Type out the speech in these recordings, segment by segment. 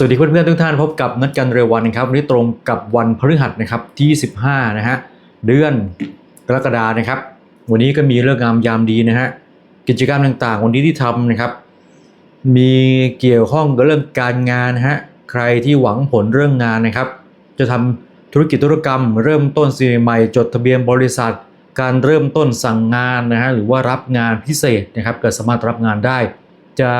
สวัสดีเพื่อนๆทุกท่านพบกับนัดกันเร็ววันนะครับวันนี้ตรงกับวันพฤหัสนะครับที่15นะฮะเดือนกรกฎานะครับ วันนี้ก็มีเรื่องงามยามดีนะฮะกิจกรรมต่างๆ วันนี้ที่ทำนะครับ มีเกี่ยวข้องกับเรื่องการงานนะฮะใครที่หวังผลเรื่องงานนะครับ จะทำธุรกิจธุรกรรม เริ่มต้นสิ่งใหม่จดทะเบียนบริษัท การเริ่มต้นสั่งงานนะฮะหรือว่ารับงานพิเศษนะครับเกิดสามารถรับงานได้ จะ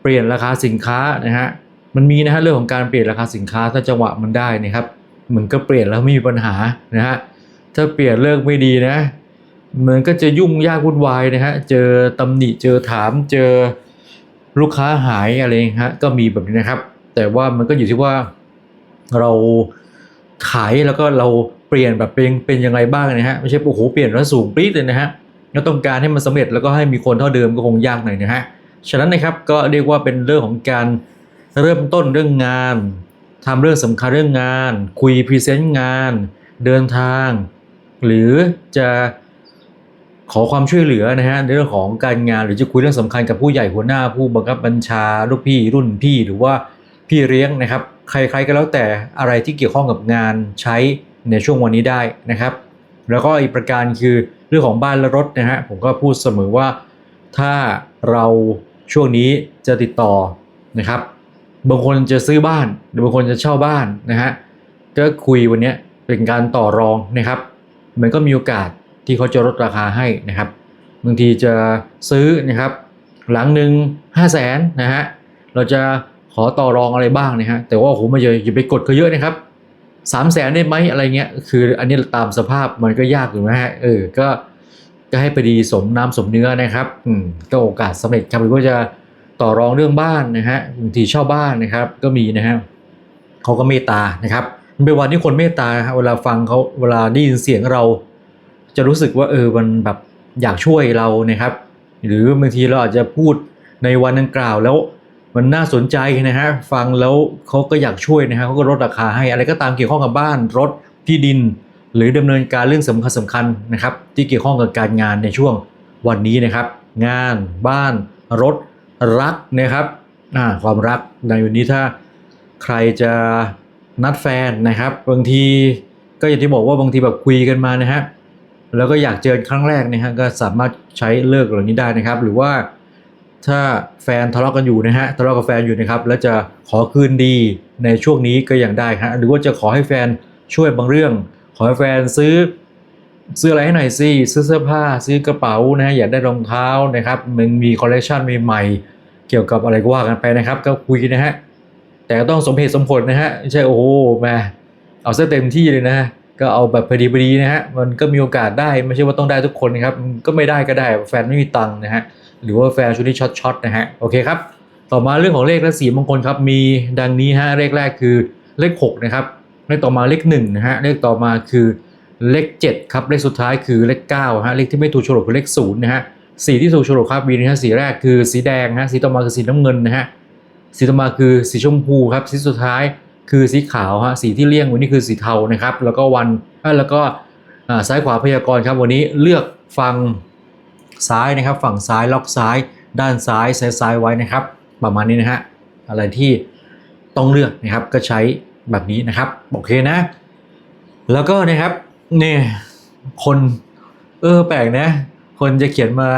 เปลี่ยนราคาสินค้านะฮะ มันมีนะฮะเรื่องของการเปลี่ยนราคาสินค้าถ้าจังหวะมันได้นะครับเหมือนก็เปลี่ยนแล้วไม่มีปัญหานะฮะถ้าเปลี่ยนเลิกไม่ดีนะมันก็จะยุ่งยากวุ่นวายนะฮะเจอตำหนิเจอถามเจอลูกค้าหายอะไรฮะก็มีแบบนี้นะครับ แต่ว่ามันก็อยู่ที่ว่าเราขายแล้วก็เราเปลี่ยนแบบเป็นเป็นยังไงบ้างนะฮะไม่ใช่โอ้โหเปลี่ยนแล้วสูงปรี๊ดเลยนะฮะแล้วต้องการให้มันสำเร็จแล้วก็ให้มีคนเท่าเดิมก็คงยากหน่อยนะฮะฉะนั้นนะครับก็เรียกว่าเป็นเรื่องของการ เริ่มต้นเรื่องงานทำเรื่องสำคัญเรื่องงาน คุยพรีเซนต์งาน เดินทาง หรือจะขอความช่วยเหลือนะฮะในเรื่องของการงานหรือจะคุยเรื่องสำคัญกับผู้ใหญ่หัวหน้าผู้บังคับบัญชาลูกพี่รุ่นพี่หรือว่าพี่เลี้ยงนะครับ ใครๆก็แล้วแต่อะไรที่เกี่ยวข้องกับงานใช้ในช่วงวันนี้ได้นะครับ แล้วก็อีกประการคือเรื่องของบ้านและรถนะฮะผมก็พูดเสมอว่าถ้าเราช่วงนี้จะติดต่อนะครับ บางคนจะซื้อบ้าน หรือบางคนจะเช่าบ้านนะฮะก็คุยวันนี้เป็นการต่อรองนะครับ มันก็มีโอกาสที่เขาจะลดราคาให้นะครับบางทีจะซื้อนะครับหลังหนึ่งห้าแสนนะฮะเราจะขอต่อรองอะไรบ้างนะฮะแต่ว่าโอ้โหมันอย่าอย่าไปกดเขาเยอะนะครับสามแสนได้ไหมอะไรเงี้ยคืออันนี้ตามสภาพมันก็ยากอยู่นะฮะเออก็ก็ให้ไปดีสมน้ำสมเนื้อนะครับอืมก็โอกาสสำเร็จครับหรือว่าจะ ต่อรองเรื่องบ้านนะฮะบางทีเช่าบ้านนะครับก็มีนะฮะเขาก็เมตตานะครับเป็นวันที่คนเมตตาเวลาฟังเขาเวลาได้ยินเสียงเรา จะรู้สึกว่าเออมันแบบอยากช่วยเรานะครับ หรือบางทีเราอาจจะพูดในวันดังกล่าวแล้วมันน่าสนใจนะฮะฟังแล้วเขาก็อยากช่วยนะฮะเขาก็ลดราคาให้อะไรก็ตามเกี่ยวข้องกับบ้านรถที่ดิน หรือดำเนินการเรื่องสำคัญสำคัญนะครับ ที่เกี่ยวข้องกับการงานในช่วงวันนี้นะครับ งานบ้านรถ รักนะครับอ่าความรักในวันนี้ถ้าใครจะนัดแฟนนะครับ บางทีก็อย่างที่บอกว่าบางทีแบบคุยกันมานะฮะแล้วก็อยากเจอครั้งแรกนะฮะก็สามารถใช้เลิกเหล่านี้ได้นะครับ หรือว่าถ้าแฟนทะเลาะกันอยู่นะฮะทะเลาะกับแฟนอยู่นะครับ แล้วจะขอคืนดีในช่วงนี้ก็ยังได้ฮะหรือว่าจะขอให้แฟนช่วยบางเรื่อง ขอให้แฟนซื้อ ซื้ออะไรให้หน่อยสิซื้อเสื้อผ้าซื้อกระเป๋านะฮะอยากได้รองเท้านะครับมันมีคอลเลคชันใหม่ๆเกี่ยวกับอะไรก็ว่ากันไปนะครับ ก็คุยนะฮะแต่ก็ต้องสมเหตุสมผลนะฮะไม่ใช่โอ้โหแมเอาซะเต็มที่เลยนะฮะก็เอาแบบพอดีพอดีนะฮะมันก็มีโอกาสได้ไม่ใช่ว่าต้องได้ทุกคนนะครับก็ไม่ได้ก็ได้แฟนไม่มีตังค์นะฮะหรือว่าแฟนชุดที่ช็อตช็อตนะฮะโอเคครับต่อมาเรื่องของเลขและสีมงคลครับมีดังนี้ฮะเลขแรกคือเลข6นะครับเลขต่อมาเลข1นะฮะเลขต่อมาคือ เลข 7 ครับ เลขสุดท้ายคือเลข9ฮะเลขที่ไม่ถูกโฉลกคือเลข0นะฮะสีที่ถูกโฉลกครับมีนะฮะสีแรกคือสีแดงฮะสีต่อมาคือสีน้ำเงินนะฮะสีต่อมาคือสีชมพูครับสีสุดท้ายคือสีขาวฮะสีที่เลี่ยงวันนี้คือสีเทานะครับ แล้วก็วันแล้วก็ซ้ายขวาพยากรณ์ครับวันนี้เลือกฟังซ้ายนะครับ ฝั่งซ้ายล็อกซ้าย ด้านซ้ายซ้ายซ้ายไว้นะครับ ประมาณนี้นะฮะอะไรที่ต้องเลือกนะครับก็ใช้แบบนี้นะครับโอเคนะ แล้วก็นะครับ นี่ คน เออ แปลกนะ คนจะเขียนมา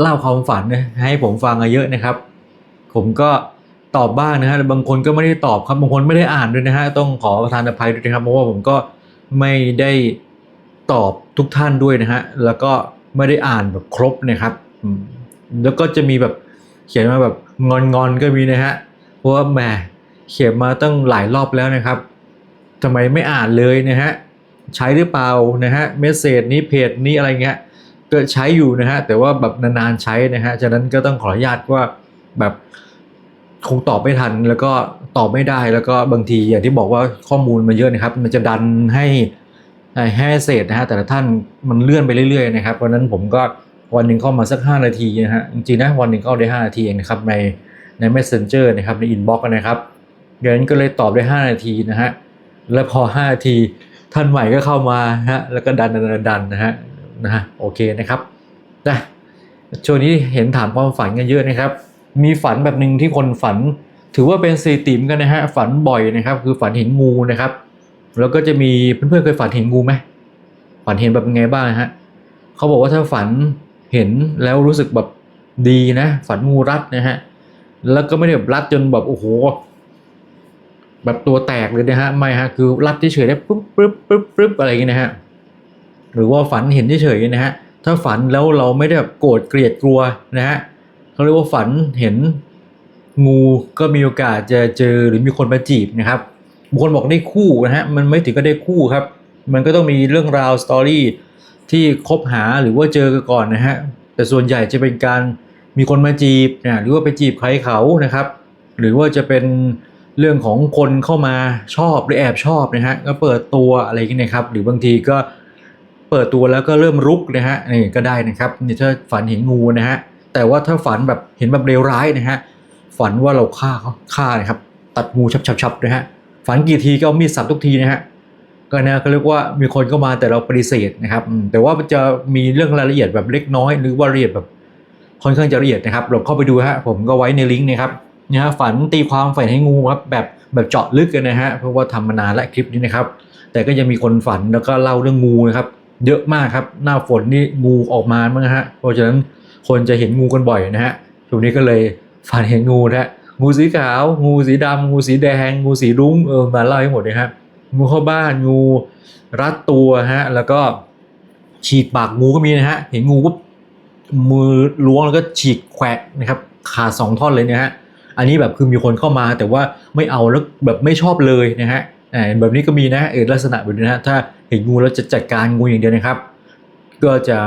เล่าความฝันนะให้ผมฟังเยอะนะครับ ผมก็ตอบบ้างนะฮะบางคนก็ไม่ได้ตอบครับบางคนไม่ได้อ่านด้วยนะฮะต้องขอประทานอภัยด้วยนะครับเพราะว่าผมก็ไม่ได้ตอบทุกท่านด้วยนะฮะแล้วก็ไม่ได้อ่านแบบครบนะครับแล้วก็จะมีแบบเขียนมาแบบงอนๆก็มีนะฮะเพราะว่าแหมเขียนมาตั้งหลายรอบแล้วนะครับทำไมไม่อ่านเลยนะฮะ ใช้หรือเปล่านะฮะเมสเซจนี้เพจนี้อะไรเงี้ยก็ใช้อยู่นะฮะแต่ว่าแบบนานๆใช้นะฮะฉะนั้นก็ต้องขออนุญาตว่าแบบคงตอบไม่ทันแล้วก็ตอบไม่ได้แล้วก็บางทีอย่างที่บอกว่าข้อมูลมันเยอะนะครับ มันจะดันให้ให้เศษนะฮะแต่ละท่านมันเลื่อนไปเรื่อยๆนะครับเพราะนั้นผมก็วันหนึ่งเข้ามาสัก 5 นาทีนะฮะจริงๆนะวันหนึ่งเข้าได้ 5 นาทีเองนะครับในใน messenger นะครับใน inbox นะครับดังนั้นก็เลยตอบได้ 5 นาทีนะฮะแล้วพอ 5 นาที ท่านใหม่ก็เข้ามาฮะแล้วก็ดันดันดันนะฮะนะฮะโอเคนะครับนะช่วงนี้เห็นถามความฝันกันเยอะนะครับ มีฝันแบบหนึ่งที่คนฝัน ถือว่าเป็นสถิติมกันนะฮะฝันบ่อยนะครับ คือฝันเห็นงูนะครับ แล้วก็จะมีเพื่อนๆเคยฝันเห็นงูไหมฝันเห็นแบบไงบ้างฮะเขาบอกว่าถ้าฝันเห็นแล้วรู้สึกแบบดีนะ ฝันงูรัดนะฮะแล้วก็ไม่ได้แบบรัดจนแบบโอ้โห แบบตัวแตกเลยนะฮะไม่ฮะคือรัดเฉยๆได้ปุ๊บปุ๊บปุ๊บปุ๊บอะไรอย่างเงี้ยนะฮะหรือว่าฝันเห็นเฉยๆนะฮะถ้าฝันแล้วเราไม่ได้แบบโกรธเกลียดกลัวนะฮะเขาเรียกว่าฝันเห็นงูก็มีโอกาสจะเจอหรือมีคนมาจีบนะครับบางคนบอกได้คู่นะฮะมันไม่ถึงก็ได้คู่ครับ มันก็ต้องมีเรื่องราวสตอรี่ที่คบหาหรือว่าเจอกันก่อนนะฮะแต่ส่วนใหญ่จะเป็นการมีคนมาจีบนะหรือว่าไปจีบใครเขานะครับ หรือว่าจะเป็น เรื่องของคนเข้ามาชอบหรือแอบชอบนะฮะก็เปิดตัวอะไรอย่างเงี้ยนะครับ หรือบางทีก็เปิดตัวแล้วก็เริ่มรุกนะฮะนี่ก็ได้นะครับนี่ถ้าฝันเห็นงูนะฮะแต่ว่าถ้าฝันแบบเห็นแบบเลวร้ายนะฮะฝันว่าเราฆ่าเขาฆ่านะครับ ตัดงูชับๆๆนะฮะฝันกี่ทีก็เอามีดสับทุกทีนะฮะก็นะก็เรียกว่ามีคนเข้ามาแต่เราปฏิเสธนะครับแต่ว่าจะมีเรื่องรายละเอียดแบบเล็กน้อย หรือว่าละเอียดแบบค่อนข้างจะละเอียดนะครับเราเข้าไปดูฮะผมก็ไว้ในลิงก์นะครับ นะฮะฝันตีความฝันให้งูครับแบบแบบเจาะลึกกันนะฮะเพราะว่าทำมานานและคลิปนี้นะครับ แต่ก็ยังมีคนฝันแล้วก็เล่าเรื่องงูนะครับเยอะมากครับหน้าฝนนี่งูออกมามั้งฮะเพราะฉะนั้นคนจะเห็นงูกันบ่อยนะฮะช่วงนี้ก็เลยฝันเห็นงูนะฮะงูสีขาว งูสีดำงูสีแดง งูสีรุ้งเออมาเล่าให้หมดเลยฮะงูเข้าบ้านงูรัดตัวฮะแล้วก็ฉีกปากงูก็มีนะฮะเห็นงูปุ๊บมือล้วงแล้วก็ฉีกแขวะนะครับขาดสองท่อนเลยนะฮะ อันนี้แบบคือมีคนเข้ามาแต่ว่าไม่เอาแล้วแบบไม่ชอบเลยนะฮะอ่าแบบนี้ก็มีนะเออลักษณะแบบนี้นะฮะถ้าเห็นงูแล้วจะจัดการงูอย่างเดียวนะครับ ก็จะ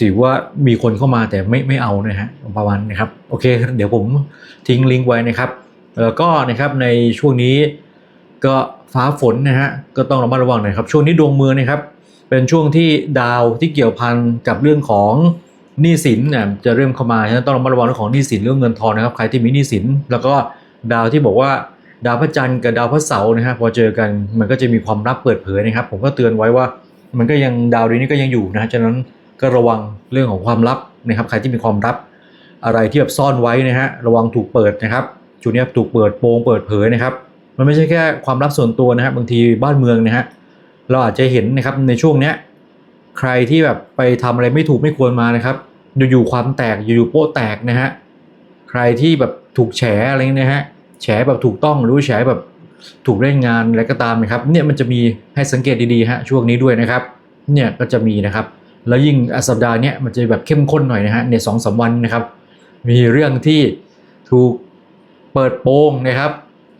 ถือว่ามีคนเข้ามาแต่ไม่ไม่เอานะฮะประมาณนะครับโอเค เดี๋ยวผมทิ้งลิงก์ไว้นะครับแล้วก็นะครับในช่วงนี้ก็ฟ้าฝนนะฮะก็ต้องระมัดระวังหน่อยครับช่วงนี้ดวงเมืองนะครับ เป็นช่วงที่ดาวที่เกี่ยวพันกับเรื่องของ หนี้สินเนี่ยจะเริ่มเข้ามาฉะนั้นต้องระมัดระวังเรื่องของหนี้สินเรื่องเงินทองนะครับใครที่มีหนี้สินแล้วก็ดาวที่บอกว่าดาวพระจันทร์กับดาวพระเสาร์นะฮะพอเจอกันมันก็จะมีความลับเปิดเผยนะครับ ผมก็เตือนไว้ว่ามันก็ยังดาวดวงนี้ก็ยังอยู่นะฮะฉะนั้นก็ระวังเรื่องของความลับนะครับ ใครที่มีความลับ อะไรที่แบบซ่อนไว้นะฮะระวังถูกเปิดนะครับจุดนี้ถูกเปิดโปงเปิดเผยนะครับ มันไม่ใช่แค่ความลับส่วนตัวนะครับบางทีบ้านเมืองนะฮะเราอาจจะเห็นนะครับในช่วงเนี้ย ใครที่แบบไปทำอะไรไม่ถูกไม่ควรมานะครับอยู่ๆความแตกอยู่ๆโป๊ะแตกนะฮะใครที่แบบถูกแฉอะไรเงี้ยนะฮะแฉแบบถูกต้องหรือว่าแฉแบบถูกเล่นงานอะไรก็ตามนะครับเนี่ยมันจะมีให้สังเกตดีๆฮะช่วงนี้ด้วยนะครับเนี่ยก็จะมีนะครับ แล้วยิ่งสัปดาห์เนี้ยมันจะแบบเข้มข้นหน่อยนะฮะในสองสามวันนะครับ มีเรื่องที่ถูกเปิดโปงนะครับ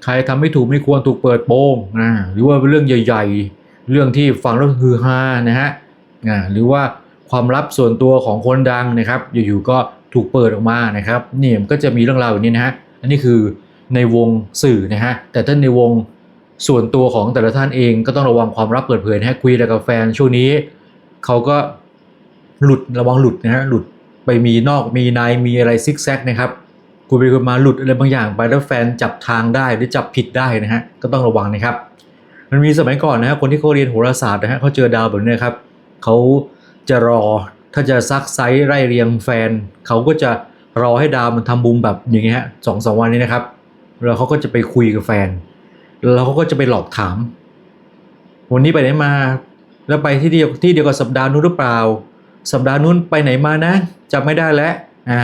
ใครทำไม่ถูกไม่ควรถูกเปิดโปงนะหรือว่าเป็นเรื่องใหญ่ ๆ เรื่องที่ฟังแล้วฮือฮานะฮะ อ่าหรือว่าความลับส่วนตัวของคนดังนะครับ อยู่ๆก็ถูกเปิดออกมานะครับนี่มันก็จะมีเรื่องราวแบบนี้นะฮะอันนี้คือในวงสื่อนะฮะแต่ถ้าในวงส่วนตัวของแต่ละท่านเองก็ต้องระวังความลับเปิดเผยนะฮะคุยอะไรกับแฟนช่วงนี้เขาก็หลุดระวังหลุดนะฮะหลุดไปมีนอกมีในมีอะไรซิกแซกนะครับคุยไปคุยมาหลุดอะไรบางอย่างไปแล้วแฟนจับทางได้หรือจับผิดได้นะฮะก็ต้องระวังนะครับ มันมีสมัยก่อนนะฮะคนที่เขาเรียนโหราศาสตร์นะฮะเขาเจอดาวแบบนี้ครับ เขาจะรอ ถ้าจะซักไซส์ไล่เรียงแฟน เขาก็จะรอให้ดาวมันทำบุมแบบอย่างเงี้ยสองสามวันนี้นะครับ แล้วเขาก็จะไปคุยกับแฟน แล้วเขาก็จะไปหลอกถาม วันนี้ไปไหนมา แล้วไปที่เดียวที่เดียวกับสัปดาห์นู้นหรือเปล่า สัปดาห์นู้นไปไหนมานะจำไม่ได้แล้ว อ่า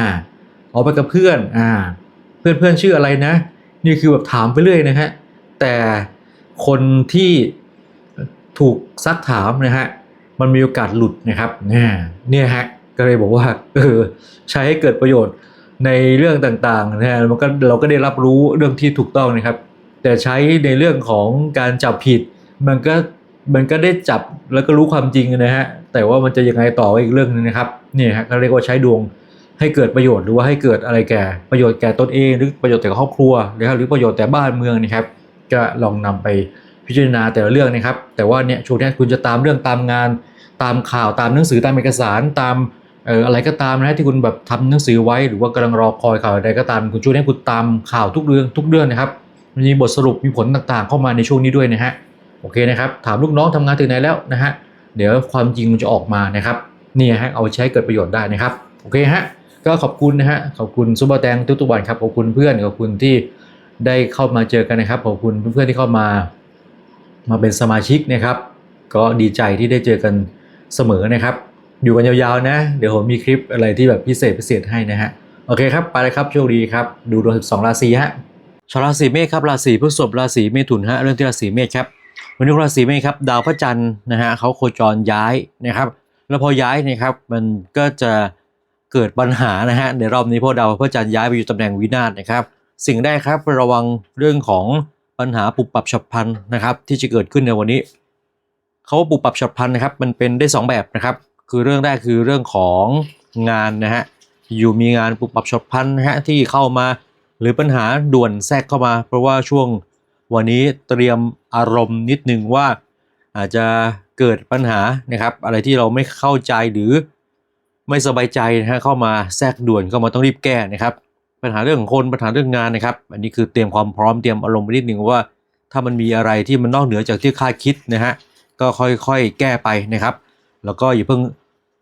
ออกไปกับเพื่อน อ่า เพื่อนเพื่อนชื่ออะไรนะ นี่คือแบบถามไปเรื่อยนะฮะ แต่คนที่ถูกซักถามนะฮะ มันมีโอกาสหลุดนะครับเนี่ยเนี่ยฮะก็เลยบอกว่าเออใช้ให้เกิดประโยชน์ในเรื่องต่างๆนะฮะมันก็เราก็ได้รับรู้เรื่องที่ถูกต้องนะครับ แต่ใช้ในเรื่องของการจับผิด มันก็มันก็ได้จับแล้วก็รู้ความจริงนะฮะแต่ว่ามันจะยังไงต่ออีกเรื่องหนึงนะครับเนี่ยฮะก็เรียกว่าใช้ดวงให้เกิดประโยชน์หรือว่าให้เกิดอะไรแก่ประโยชน์แก่ตนเองหรือประโยชน์แก่ครอบครัวนะครับหรือประโยชน์แต่บ้านเมืองนะครับ ก็ลองนำไปพิจารณาแต่ละเรื่องนะครับ แต่ว่าเนี่ยช่วงนี้คุณจะตามเรื่องตามงาน ตามข่าวตามหนังสือตามเอกสารตามเอ่ออะไรก็ตามนะที่คุณแบบทำหนังสือไว้หรือว่ากำลังรอคอยข่าวใดก็ตามคุณช่วงนี้คุณตามข่าวทุกเรื่องทุกเรื่องนะครับมีบทสรุปมีผลต่างๆ เข้ามาในช่วงนี้ด้วยนะฮะโอเคนะครับถามลูกน้องทำงานถึงไหนแล้วนะฮะเดี๋ยวความจริงมันจะออกมานะครับนี่ฮะเอาใช้เกิดประโยชน์ได้นะครับโอเคฮะก็ขอบคุณนะฮะขอบคุณซุปเปอร์แตงทุกๆวันครับขอบคุณเพื่อนขอบคุณที่ได้เข้ามาเจอกันนะครับขอบคุณเพื่อนๆที่เข้ามา มาเป็นสมาชิกนะครับ ก็ดีใจที่ได้เจอกัน เสมอนะครับ อยู่กันยาวๆนะ เดี๋ยวผมมีคลิปอะไรที่แบบพิเศษพิเศษให้นะฮะ โอเคครับ ไปเลยครับ โชคดีครับ ดูดวง 12 ราศีฮะ ชาวราศีเมษครับ ราศีพฤษภ ราศีเมถุนฮะ เรื่องที่ราศีเมษครับ วันนี้ราศีเมษครับ ดาวพระจันทร์นะฮะเขาโคจรย้ายนะครับ แล้วพอย้ายนะครับ มันก็จะเกิดปัญหานะฮะ ในรอบนี้เพราะดาวพระจันทร์ย้ายไปอยู่ตำแหน่งวินาศนะครับ สิ่งแรกครับ ระวังเรื่องของปัญหาปุบปับฉับพลันนะครับ ที่จะเกิดขึ้นในวันนี้ เขาว่าปุบปับฉับพลันนะครับ มันเป็นได้สองแบบนะครับ คือเรื่องแรกคือเรื่องของงานนะฮะ อยู่มีงานปุบปับฉับพลันนะฮะที่เข้ามา หรือปัญหาด่วนแทรกเข้ามา เพราะว่าช่วงวันนี้เตรียมอารมณ์นิดนึงว่าอาจจะเกิดปัญหานะครับ อะไรที่เราไม่เข้าใจหรือไม่สบายใจนะฮะเข้ามาแทรกด่วนเข้ามาต้องรีบแก้นะครับ ปัญหาเรื่องของคนปัญหาเรื่องงานนะครับ อันนี้คือเตรียมความพร้อมเตรียมอารมณ์ไว้นิดนึงว่า ถ้ามันมีอะไรที่มันนอกเหนือจากที่คาดคิดนะฮะ ก็ค่อยๆ แก้ไปนะครับ แล้วก็อย่าเพิ่ง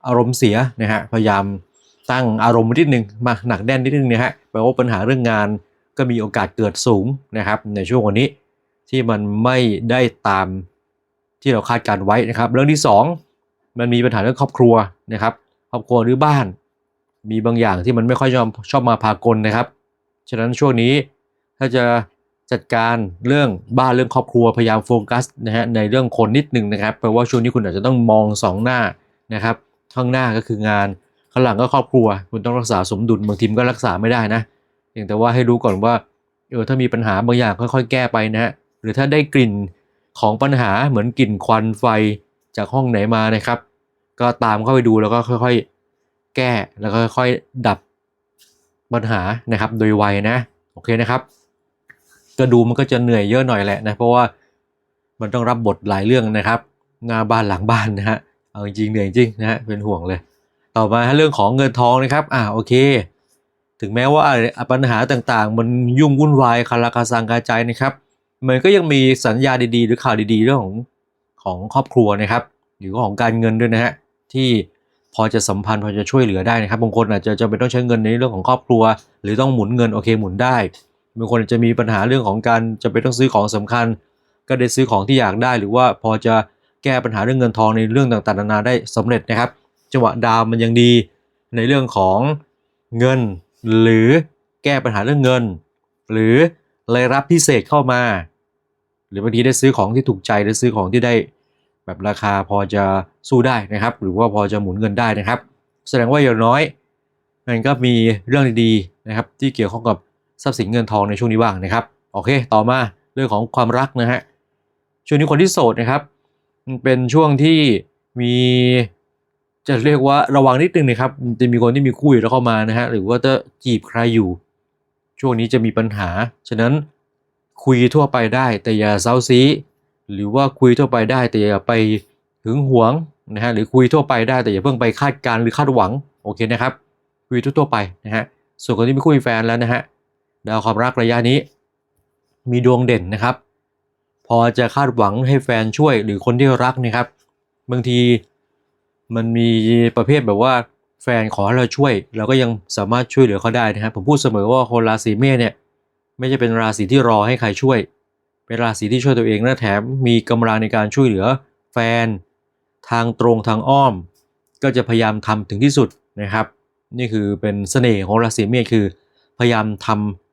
อารมณ์เสียนะฮะพยายามตั้งอารมณ์นิดนึงมาหนักแน่นนิดนึงนะฮะแปลว่าปัญหาเรื่องงานก็มีโอกาสเกิดสูงนะครับ ในช่วงวันนี้ที่มันไม่ได้ตามที่เราคาดการไว้นะครับ เรื่องที่ 2 มันมีปัญหาเรื่องครอบครัวนะครับ ครอบครัวหรือบ้าน มีบางอย่างที่มันไม่ค่อยชอบชอบมาพากลนะครับ ฉะนั้นช่วงนี้ถ้าจะ จัดการเรื่องบ้านเรื่องครอบครัวพยายามโฟกัสนะฮะในเรื่องคนนิดหนึ่งนะครับแปลว่าช่วงนี้คุณอาจจะต้องมองสองหน้านะครับข้างหน้าก็คืองานข้างหลังก็ครอบครัว คุณต้องรักษาสมดุลบางทีมก็รักษาไม่ได้นะเพียงแต่ว่าให้รู้ก่อนว่าเออถ้ามีปัญหาบางอย่างค่อยๆ แก้ไปนะฮะหรือถ้าได้กลิ่นของปัญหาเหมือนกลิ่นควันไฟจากห้องไหนมานะครับ ก็ตามเข้าไปดูแล้วก็ค่อยๆ แก้แล้วก็ค่อยๆดับปัญหานะครับโดยไวนะโอเคนะครับ ก็ดูมันก็จะเหนื่อยเยอะหน่อยแหละนะเพราะว่ามันต้องรับบทหลายเรื่องนะครับงานบ้านหลังบ้านนะฮะเอาจริงเหนื่อยจริงนะฮะเป็นห่วงเลย ต่อมาเรื่องของเงินทองนะครับอ่าโอเค ถึงแม้ว่าปัญหาต่างๆ มันยุ่งวุ่นวายคาราคาซังกาใจนะครับมันก็ยังมีสัญญาดีๆ หรือข่าวดีๆ เรื่องของของครอบครัวนะครับหรือของการเงินด้วยนะฮะที่พอจะสัมพันธ์พอจะช่วยเหลือได้นะครับบางคนอาจจะจะเป็นต้องใช้เงินในเรื่องของครอบครัว หรือต้องหมุนเงินโอเคหมุนได้ บางคนจะมีปัญหาเรื่องของการจะเป็นต้องซื้อของสำคัญ ก็ได้ซื้อของที่อยากได้ หรือว่าพอจะแก้ปัญหาเรื่องเงินทองในเรื่องต่างๆนานาได้สำเร็จนะครับ จังหวะดาวมันยังดีในเรื่องของเงิน หรือแก้ปัญหาเรื่องเงิน หรือรายรับพิเศษเข้ามา หรือบางทีได้ซื้อของที่ถูกใจได้ซื้อของที่ได้แบบราคาพอจะสู้ได้นะครับ หรือว่าพอจะหมุนเงินได้นะครับ แสดงว่าอย่างน้อย มันก็มีเรื่องดีๆนะครับ ที่เกี่ยวข้องกับ ทรัพย์สินเงินทองในช่วงนี้บ้างนะครับ โอเค ต่อมาเรื่องของความรักนะฮะช่วงนี้คนที่โสดนะครับ เป็นช่วงที่มีจะเรียกว่าระวังนิดนึงนะครับ จะมีคนที่มีคู่อยู่แล้วเข้ามานะฮะหรือว่าจะจีบใครอยู่ ช่วงนี้จะมีปัญหา ฉะนั้นคุยทั่วไปได้แต่อย่าเซาซีหรือว่าคุยทั่วไปได้แต่อย่าไปหึงหวงนะฮะหรือคุยทั่วไปได้แต่อย่าเพิ่งไปคาดการณ์หรือคาดหวังโอเคนะครับคุยทั่วๆไปนะฮะส่วนคนที่มีคู่มีแฟนแล้วนะฮะ ดาวความรักระยะนี้ มีดวงเด่นนะครับ พอจะคาดหวังให้แฟนช่วยหรือคนที่รักนะครับ บางทีมันมีประเภทแบบว่าแฟนขอให้เราช่วย เราก็ยังสามารถช่วยเหลือเขาได้นะครับ ผมพูดเสมอว่าคนราศีเมษเนี่ยไม่ใช่เป็นราศีที่รอให้ใครช่วย เป็นราศีที่ช่วยตัวเองและแถมมีกำลังในการช่วยเหลือ แฟน ทางตรงทางอ้อม ก็จะพยายามทำถึงที่สุดนะครับ นี่คือเป็นเสน่ห์ของราศีเมษคือ พยายามทำ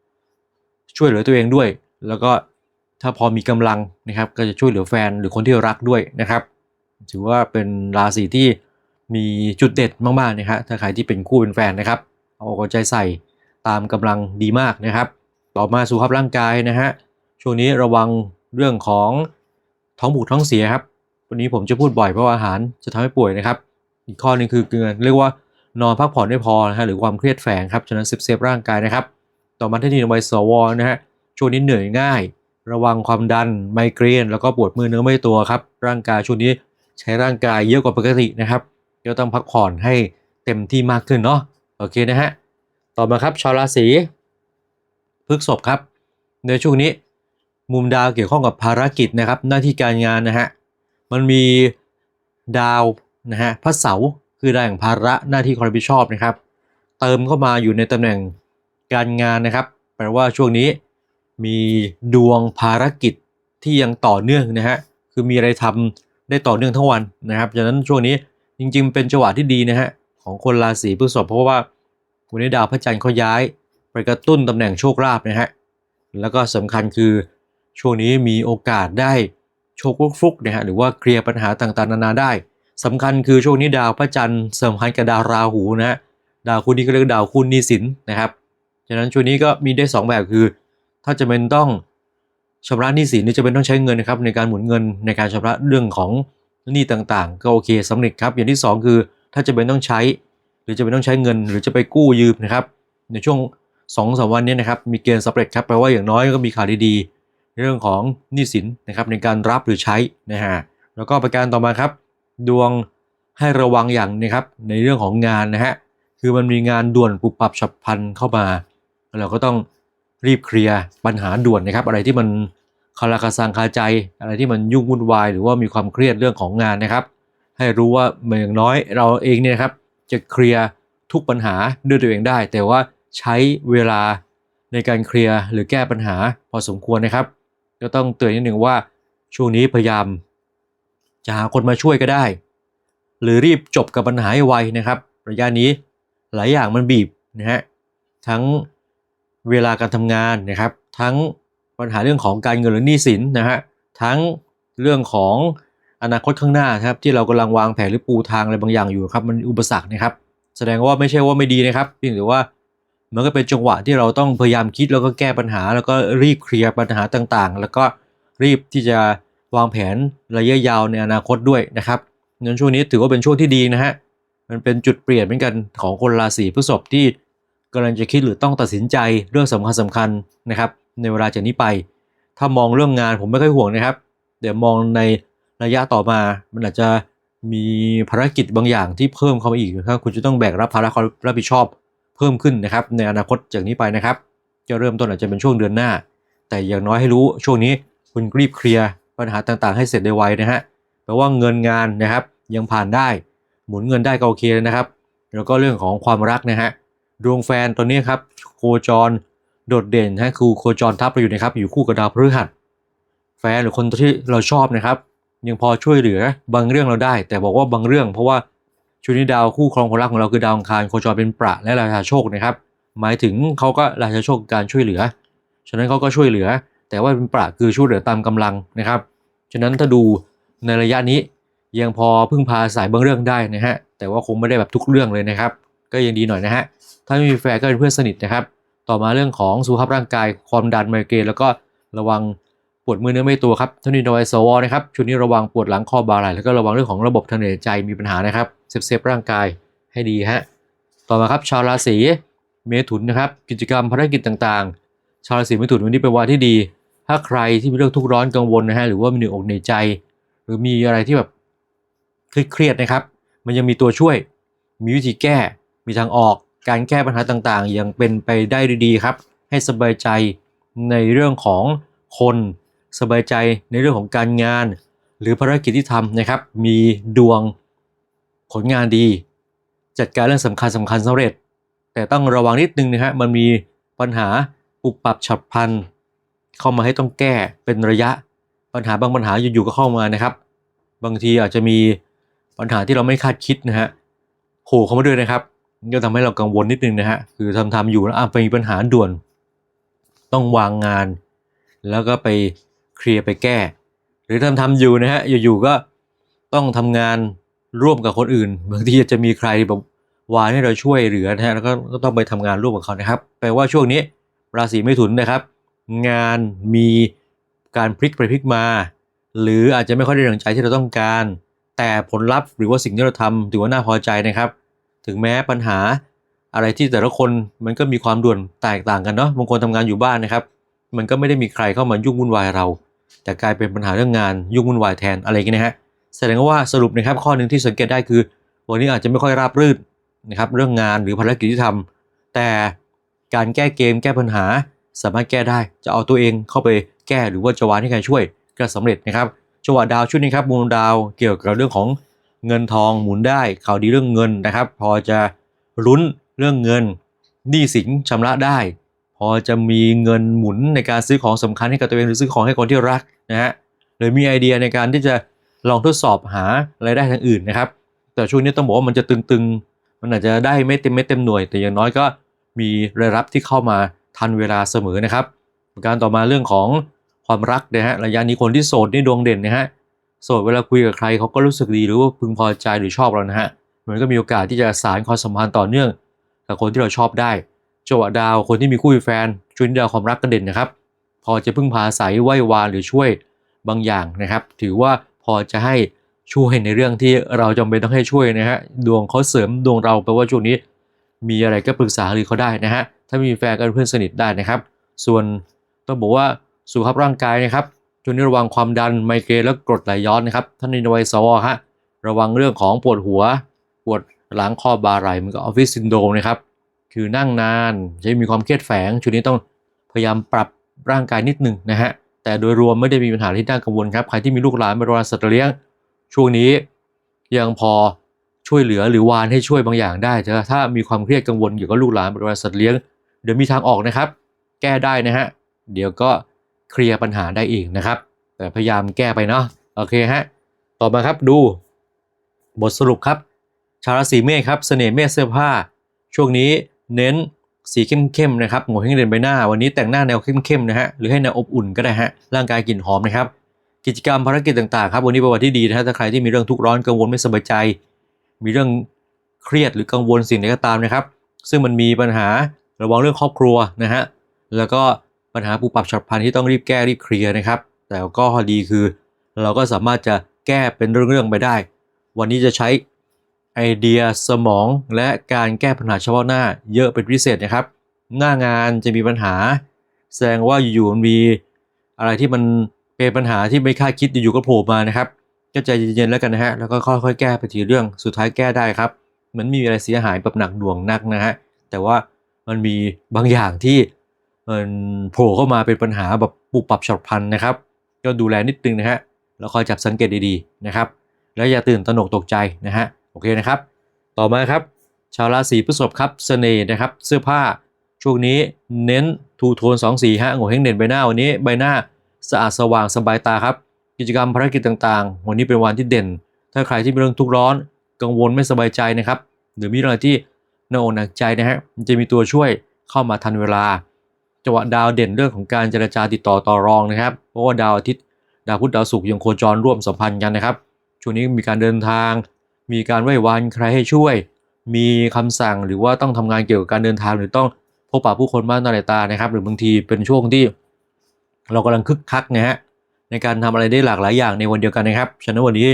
ช่วยเหลือตัวเองด้วย แล้วก็ถ้าพอมีกำลังนะครับ ก็จะช่วยเหลือแฟนหรือคนที่รักด้วยนะครับ ถือว่าเป็นราศีที่มีจุดเด็ดมากๆนะครับถ้าใครที่เป็นคู่เป็นแฟนนะครับ เอาอกเอาใจใส่ตามกำลังดีมากนะครับ ต่อมาสุขภาพร่างกายนะฮะช่วงนี้ระวังเรื่องของท้องผูกท้องเสียครับวันนี้ผมจะพูดบ่อยเพราะาอาหารจะทำให้ป่วยนะครับ อีกข้อนึงคือเกินเรียกว่านอนพักผ่อนไม่พอนะฮะหรือความเครียดแฝงครับฉะนั้นเซฟเซฟร่างกายนะครับ ต่อมาที่นี่วัยสวนะฮะช่วงนี้เหนื่อยง่าย ระวังความดันไมเกรน แล้วก็ปวดมือเนื้อไม่ตัวครับ ร่างกายช่วงนี้ใช้ร่างกายเยอะกว่าปกตินะครับก็ต้องพักผ่อนให้เต็มที่มากขึ้นเนาะโอเคนะฮะต่อมาครับชาวราศีพฤษภครับ ในช่วงนี้มุมดาวเกี่ยวข้องกับภารกิจนะครับ หน้าที่การงานนะฮะมันมีดาวนะฮะพระเสาร์คือดาวแห่งภาระหน้าที่ความรับผิดชอบนะครับ เติมเข้ามาอยู่ในตำแหน่ง การงานนะครับ แปลว่าช่วงนี้มีดวงภารกิจที่ยังต่อเนื่องนะฮะคือมีอะไรทำได้ต่อเนื่องทั้งวันนะครับฉะนั้นช่วงนี้จริงๆ เป็นจังหวะที่ดีนะฮะของคนราศีพฤษภเพราะว่าวันนี้ดาวพระจันทร์เขาย้าย ไปกระตุ้นตำแหน่งโชคลาภนะฮะแล้วก็สำคัญคือช่วงนี้มีโอกาสได้โชคฟลุกนะฮะหรือว่าเคลียร์ปัญหาต่างๆนานาได้สำคัญคือช่วงนี้ดาวพระจันทร์สัมพันธ์กับดาวราหูนะฮะดาวคู่นี้ก็เรียกดาวคู่หนี้สินนะครับ ฉะนั้นช่วงนี้ก็มีได้ 2 แบบคือ ถ้าจะเป็นต้องชำระหนี้สินหรือจะเป็นต้องใช้เงินนะครับในการหมุนเงินในการชำระเรื่องของหนี้ต่างๆ ก็โอเคสำเร็จครับ อย่างที่ 2 คือถ้าจะเป็นต้องใช้ หรือจะเป็นต้องใช้เงิน หรือจะไปกู้ยืมนะครับ ในช่วง2อสวันนี้นะครับมีเกณฑ์สำเร็จครับแปลว่าอย่างน้อยก็มีข่าวดีๆในเรื่องของหนี้สินนะครับในการรับหรือใช้นะฮะแล้วก็ประการต่อมาครับ ดวงให้ระวังอย่างนะครับในเรื่องของงานนะฮะคือมันมีงานด่วนปุบปับฉับพลันเข้ามา เราก็ต้องรีบเคลียร์ปัญหาด่วนนะครับ อะไรที่มันคาราคาซังคาใจ อะไรที่มันยุ่งวุ่นวาย หรือว่ามีความเครียดเรื่องของงานนะครับ ให้รู้ว่าอย่างน้อยเราเองเนี่ยครับจะเคลียร์ทุกปัญหาด้วยตัวเองได้ แต่ว่าใช้เวลาในการเคลียร์หรือแก้ปัญหาพอสมควรนะครับ ก็ต้องเตือนนิดหนึ่งว่าช่วงนี้พยายามจะหาคนมาช่วยก็ได้ หรือรีบจบกับปัญหาให้ไวนะครับ ระยะนี้หลายอย่างมันบีบนะฮะทั้ง เวลาการทำงานนะครับ ทั้งปัญหาเรื่องของการเงินหรือหนี้สินนะฮะทั้งเรื่องของอนาคตข้างหน้าครับที่เรากำลังวางแผนหรือปูทางอะไรบางอย่างอยู่ครับมันอุปสรรคนะครับ แสดงว่าไม่ใช่ว่าไม่ดีนะครับเพียงแต่ว่ามันก็เป็นจังหวะที่เราต้องพยายามคิดแล้วก็แก้ปัญหา แล้วก็รีบเคลียร์ปัญหาต่างๆ แล้วก็รีบที่จะวางแผนระยะยาวในอนาคตด้วยนะครับงั้นช่วงนี้ถือว่าเป็นช่วงที่ดีนะฮะมันเป็นจุดเปลี่ยนเหมือนกันของคนราศีพฤษภที่ กำลังจะคิดหรือต้องตัดสินใจเรื่องสำคัญสำคัญนะครับ ในเวลาจากนี้ไป ถ้ามองเรื่องงานผมไม่ค่อยห่วงนะครับ เดี๋ยวมองในระยะต่อมามันอาจจะมีภารกิจบางอย่างที่เพิ่มเข้ามาอีกนะครับคุณจะต้องแบกรับภาระความรับผิดชอบเพิ่มขึ้นนะครับ ในอนาคตจากนี้ไปนะครับ จะเริ่มต้นอาจจะเป็นช่วงเดือนหน้า แต่อย่างน้อยให้รู้ช่วงนี้คุณรีบเคลียร์ปัญหาต่างๆ ให้เสร็จได้ไวนะฮะแปลว่าเงินงานนะครับยังผ่านได้ หมุนเงินได้ก็โอเคเลยนะครับ แล้วก็เรื่องของความรักนะฮะ ดวงแฟนตอนนี้ครับโคจรโดดเด่นฮะคือโคจรทับเราอยู่นะครับอยู่คู่กับดาวพฤหัส แฟนหรือคนที่เราชอบนะครับ ยังพอช่วยเหลือบางเรื่องเราได้ แต่บอกว่าบางเรื่องเพราะว่าช่วงนี้ดาวคู่ครองคนรักของเราคือดาวอังคารโคจรเป็นประและราชาโชคนะครับ หมายถึงเขาก็ราชาโชคการช่วยเหลือ ฉะนั้นเขาก็ช่วยเหลือ แต่ว่าเป็นประคือช่วยเหลือตามกำลังนะครับ ฉะนั้นถ้าดูในระยะนี้ยังพอพึ่งพาสายบางเรื่องได้นะฮะแต่ว่าคงไม่ได้แบบทุกเรื่องเลยนะครับ ก็ยังดีหน่อยนะฮะ ถ้าไม่มีแฟนก็เป็นเพื่อนสนิทนะครับ ต่อมาเรื่องของสุขภาพร่างกายความดันไมเกรนแล้วก็ระวังปวดมือเนื้อไม่ตัวครับท่านี้โดยสวนะครับช่วงนี้ระวังปวดหลังคอบ่าไหล่แล้วก็ระวังเรื่องของระบบทางเดินใจมีปัญหานะครับเซฟเซฟร่างกายให้ดีฮะต่อมาครับชาวราศีเมถุนนะครับกิจกรรมภารกิจต่างๆ ชาวราศีเมถุนวันนี้เป็นวันที่ดี ถ้าใครที่มีเรื่องทุกข์ร้อนกังวลนะฮะหรือว่ามีเหนื่อยอกเหนื่อยใจ หรือมีอะไรที่แบบเครียดนะครับ มันยังมีตัวช่วย มีวิธีแก้ มีทางออก การแก้ปัญหาต่างๆ ยังเป็นไปได้ดีครับ ให้สบายใจในเรื่องของคน สบายใจในเรื่องของการงาน หรือภารกิจที่ทำนะครับ มีดวงผลงานดี จัดการเรื่องสำคัญสำคัญสำเร็จ แต่ต้องระวังนิดนึงนะฮะมันมีปัญหาปุบปับฉับพลันเข้ามาให้ต้องแก้เป็นระยะปัญหาบางปัญหาอยู่ๆก็เข้ามานะครับ บางทีอาจจะมีปัญหาที่เราไม่คาดคิดนะฮะโผล่เข้ามาด้วยนะครับ ก็ทำให้เรากังวลนิดนึงนะฮะคือทำทำอยู่แล้วอะไปมีปัญหาด่วน ต้องวางงาน แล้วก็ไปเคลียร์ไปแก้ หรือทำทำอยู่นะฮะอยู่ๆก็ต้องทำงานร่วมกับคนอื่นบางทีอาจจะมีใครแบบวานให้เราช่วยเหลือนะฮะแล้วก็ก็ต้องไปทำงานร่วมกับเขานะครับแปลว่าช่วงนี้ราศีเมถุนนะครับ งานมีการพลิกไปพลิกมา หรืออาจจะไม่ค่อยได้ดังใจที่เราต้องการ แต่ผลลัพธ์หรือว่าสิ่งที่เราทำถือว่าน่าพอใจนะครับ ถึงแม้ปัญหาอะไรที่แต่ละคนมันก็มีความด่วนแตกต่างกันเนาะบางคนทำงานอยู่บ้านนะครับ มันก็ไม่ได้มีใครเข้ามายุ่งวุ่นวายเรา แต่กลายเป็นปัญหาเรื่องงานยุ่งวุ่นวายแทนอะไรอย่างเงี้ยนะฮะแสดงว่าสรุปนะครับข้อหนึ่งที่สังเกตได้คือ วันนี้อาจจะไม่ค่อยราบรื่นนะครับเรื่องงานหรือภารกิจที่ทำแต่การแก้เกมแก้ปัญหา สามารถแก้ได้จะเอาตัวเองเข้าไปแก้หรือว่าจะวานให้ใครช่วยก็สำเร็จนะครับจังหวะดาวชุดนี้ครับมูลดาวเกี่ยวกับเรื่องของ เงินทองหมุนได้ข่าวดีเรื่องเงินนะครับ พอจะลุ้นเรื่องเงินหนี้สินชำระได้ พอจะมีเงินหมุนในการซื้อของสำคัญให้กับตัวเองหรือซื้อของให้คนที่รักนะฮะหรือมีไอเดียในการที่จะลองทดสอบหารายได้ทางอื่นนะครับ แต่ช่วงนี้ต้องบอกว่ามันจะตึงๆ มันอาจจะได้ไม่เต็มเม็ดเต็มหน่วย แต่อย่างน้อยก็มีรายรับที่เข้ามาทันเวลาเสมอนะครับ การต่อมาเรื่องของความรักนะฮะระยะนี้คนที่โสดนี่ดวงเด่นนะฮะ โสดเวลาคุยกับใครเขาก็รู้สึกดีหรือว่าพึงพอใจหรือชอบเรานะฮะมันก็มีโอกาสที่จะสานความสัมพันธ์ต่อเนื่องกับคนที่เราชอบได้จังหวะดาวคนที่มีคู่มีแฟนช่วงนี้ดาวความรักก็เด่นนะครับ พอจะพึ่งพาอาศัยไหว้วานหรือช่วยบางอย่างนะครับ ถือว่าพอจะให้ช่วยในเรื่องที่เราจำเป็นต้องให้ช่วยนะฮะดวงเขาเสริมดวงเราแปลว่าช่วงนี้ มีอะไรก็ปรึกษาหรือเขาได้นะฮะถ้ามีแฟนก็เป็นเพื่อนสนิทได้นะครับ ส่วนต้องบอกว่าสุขภาพร่างกายนะครับ ช่วงนี้ระวังความดันไมเกรนและกรดไหลย้อนนะครับท่านในวัยสวฮะระวังเรื่องของปวดหัว ปวดหลังคอบ่าไหล่มือนกับออฟฟิศซินโดรมนะครับคือนั่งนานจะมีความเครียดแฝงช่วงนี้ต้องพยายามปรับร่างกายนิดหนึ่งนะฮะแต่โดยรวมไม่ได้มีปัญหาที่น่ากังวลครับใครที่มีลูกหลานบริวารสัตว์เลี้ยง ช่วงนี้ยังพอช่วยเหลือหรือวานให้ช่วยบางอย่างได้แต่ถ้ามีความเครียดกังวลเกี่ยวกับลูกหลานบริวารสัตว์เลี้ยง เดี๋ยวมีทางออกนะครับ แก้ได้นะฮะเดี๋ยวก็ เคลียร์ปัญหาได้อีกนะครับ แต่พยายามแก้ไปเนาะโอเคฮะต่อมาครับดูบทสรุปครับ ชาวราศีเมษครับเสน่ห์เมษเสื้อผ้า ช่วงนี้เน้นสีเข้มๆนะครับหัวให้เด่นใบหน้า วันนี้แต่งหน้าแนวเข้มๆนะฮะหรือให้แนวอบอุ่นก็ได้ฮะร่างกายกลิ่นหอมนะครับกิจกรรมภารกิจต่างๆครับวันนี้เป็นวันที่ดีนะฮะถ้าใครที่มีเรื่องทุกข์ร้อนกังวลไม่สบายใจ มีเรื่องเครียดหรือกังวลสิ่งใดก็ตามนะครับ ซึ่งมันมีปัญหาระวังเรื่องครอบครัวนะฮะแล้วก็ ปัญหาปูปรับฉับพลันที่ต้องรีบแก้รีบเคลียร์นะครับ แต่ก็ดีคือ เราก็สามารถจะแก้เป็นเรื่องๆไปได้ วันนี้จะใช้ไอเดียสมองและการแก้ปัญหาเฉพาะหน้าเยอะเป็นพิเศษนะครับ หน้างานจะมีปัญหา แสดงว่าอยู่ๆมันมีอะไรที่มันเป็นปัญหาที่ไม่คาดคิดอยู่ๆก็โผล่มานะครับก็ใจเย็นๆแล้วกันนะฮะแล้วก็ค่อยๆแก้ไปทีเรื่องสุดท้ายแก้ได้ครับมันม่มีอะไรเสียหายแบบหนักหน่วงนักนะฮะแต่ว่ามันมีบางอย่างที่ โผล่เข้ามาเป็นปัญหาแบบปุบปรับฉับพลันนะครับ ก็ดูแลนิดนึงนะฮะแล้วคอยจับสังเกตดีๆนะครับ แล้วอย่าตื่นตระหนกตกใจนะฮะโอเคนะครับ ต่อมาครับ ชาวราศีพฤษภครับเสน่ห์นะครับ เสื้อผ้าช่วงนี้เน้นทูโทน2สีฮะโง่เฮงเด่นใบหน้าวันนี้ใบหน้าสะอาดสว่างสบายตาครับกิจกรรมภารกิจต่างๆ วันนี้เป็นวันที่เด่น ถ้าใครที่มีเรื่องทุกข์ร้อน กังวลไม่สบายใจนะครับ หรือมีอะไรที่น่าอกหนักใจนะฮะจะมีตัวช่วยเข้ามาทันเวลา จังหวะดาวเด่นเรื่องของการเจรจาติดต่อต่อรองนะครับ เพราะว่าดาวอาทิตย์ดาวพุธดาวศุกร์ยังโคจรร่วมสัมพันธ์กันนะครับช่วงนี้มีการเดินทาง มีการไหว้วานใครให้ช่วย มีคำสั่งหรือว่าต้องทำงานเกี่ยวกับการเดินทางหรือต้องพบปะผู้คนมากหน้าหลายตานะครับ หรือบางทีเป็นช่วงที่ เรากำลังคึกคักนะฮะในการทำอะไรได้หลากหลายอย่างในวันเดียวกันนะครับ ฉะนั้นวันนี้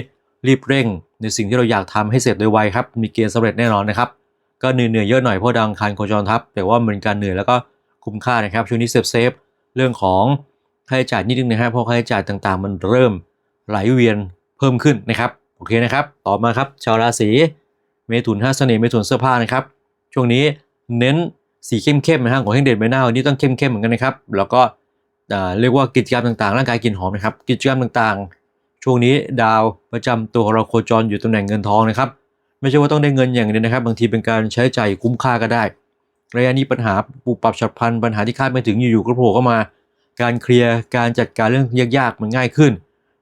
รีบเร่งในสิ่งที่เราอยากทำให้เสร็จโดยไวครับ มีเกณฑ์สำเร็จแน่นอนนะครับ ก็เหนื่อยๆเยอะหน่อยเพราะดังคันโคจรทับ แต่ว่ามันการเหนื่อยแล้วก็ คุ้มค่านะครับช่วงนี้เซฟเซฟเรื่องของค่าใช้จ่ายนิดนึงนะฮะเพราะค่าใช้จ่ายต่างๆ มันเริ่มไหลเวียนเพิ่มขึ้นนะครับโอเคนะครับ ต่อมาครับชาวราศีเมถุนห้าเสน่ห์เมถุนเสื้อผ้านะครับช่วงนี้เน้นสีเข้มๆนะฮะของเฮงเด่นใบหน้าวันนี้ต้องเข้มๆเหมือนกันนะครับ แล้วก็เรียกว่ากิจกรรมต่างๆ ร่างกายกินหอมนะครับ กิจกรรมต่างๆ ช่วงนี้ดาวประจำตัวของเราโคจรอยู่ตำแหน่งเงินทองนะครับ ไม่ใช่ว่าต้องได้เงินอย่างเดียวนะครับ บางทีเป็นการใช้ใจ่ายคุ้มค่าก็ได้ ระยะนี้ปัญหาปุบปรับฉับพลันปัญหาที่คาดไม่ถึงอยู่ๆก็โผล่เข้ามา การเคลียร์การจัดการเรื่องยากๆมันง่ายขึ้น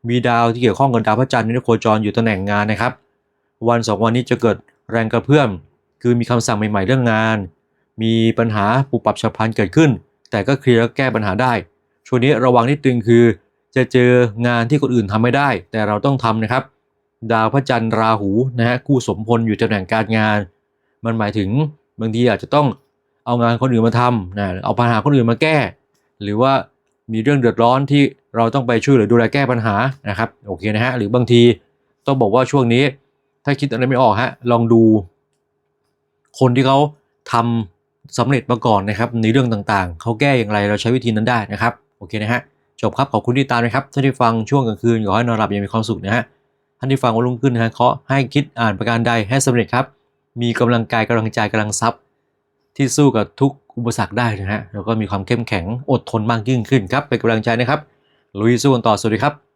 มีดาวที่เกี่ยวข้องกับดาวพระจันทร์นี่โคจรอยู่ตำแหน่งงานนะครับ วันสองวันนี้จะเกิดแรงกระเพื่อม คือมีคำสั่งใหม่ๆเรื่องงาน มีปัญหาปุบปรับฉับพลันเกิดขึ้น แต่ก็เคลียร์แก้ปัญหาได้ ช่วงนี้ระวังนิดนึงคือ จะเจองานที่คนอื่นทำไม่ได้ แต่เราต้องทำนะครับ ดาวพระจันทร์ราหูนะฮะคู่สมพลอยู่ตำแหน่งการงาน มันหมายถึงบางทีอาจจะต้อง เอางานคนอื่นมาทำนะเอาปัญหาคนอื่นมาแก้ หรือว่ามีเรื่องเดือดร้อนที่เราต้องไปช่วยหลือดูแลแก้ปัญหานะครับโอเคนะฮะหรือบางทีต้องบอกว่าช่วงนี้ ถ้าคิดอะไรไม่ออกฮะลองดู คนที่เขาทำสำเร็จมาก่อนนะครับในเรื่องต่างๆ เขาแก้อย่างไรเราใช้วิธีนั้นได้นะครับโอเคนะฮะจบครับขอบคุณที่ตามนะครับถ้านที่ฟังช่วงกลางคืนขอให้นอนหลับอย่างมีความสุขนะฮะท่านที่ฟังวันรุ่งขึ้นนะฮะเคาให้คิดอ่านประการใดให้สำเร็จครับ มีกำลังกายกำลังใจกำลังทรัพย์ ที่สู้กับทุกอุปสรรคได้นะฮะแล้วก็มีความเข้มแข็งอดทนมากยิ่งขึ้นครับเป็นกำลังใจนะครับลุยสู้กันต่อสวัสดีครับ